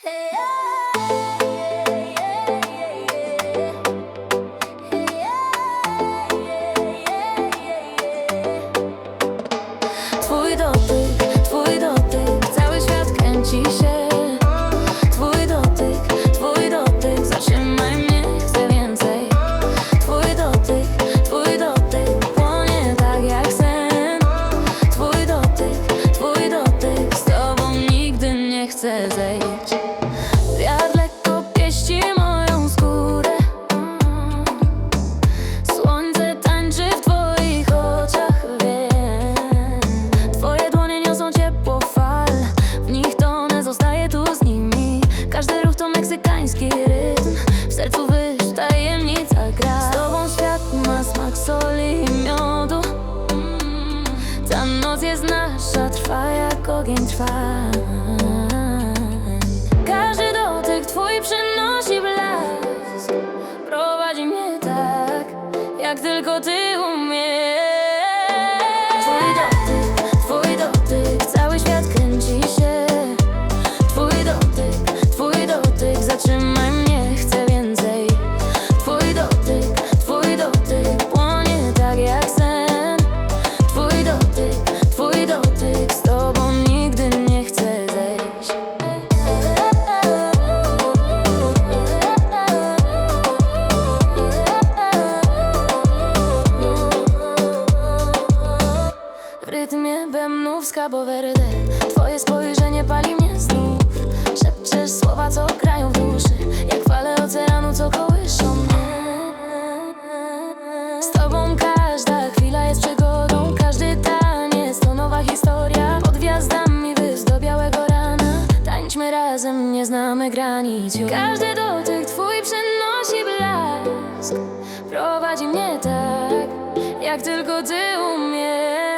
Twój dotyk, twój dotyk, cały świat kręci się. Twój dotyk, twój dotyk, zatrzymaj mnie, chcę więcej. Twój dotyk, twój dotyk, płonie tak jak sen. Twój dotyk, twój dotyk, z tobą nigdy nie chcę zejść. Ogień trwa Każdy dotyk twój przynosi blask. Prowadzi mnie tak, jak tylko ty bębnów z Cabo Verde Twoje spojrzenie pali mnie znów. Szepczesz słowa, co grają w duszy Jak fale oceanu, co kołyszą mnie. Z tobą każda chwila jest przygodą. Każdy taniec to nowa historia. Pod gwiazdami wyzdobiałego rana. Tańczmy razem, nie znamy granic już. Każdy dotyk twój przynosi blask. Prowadzi mnie tak, jak tylko ty umiesz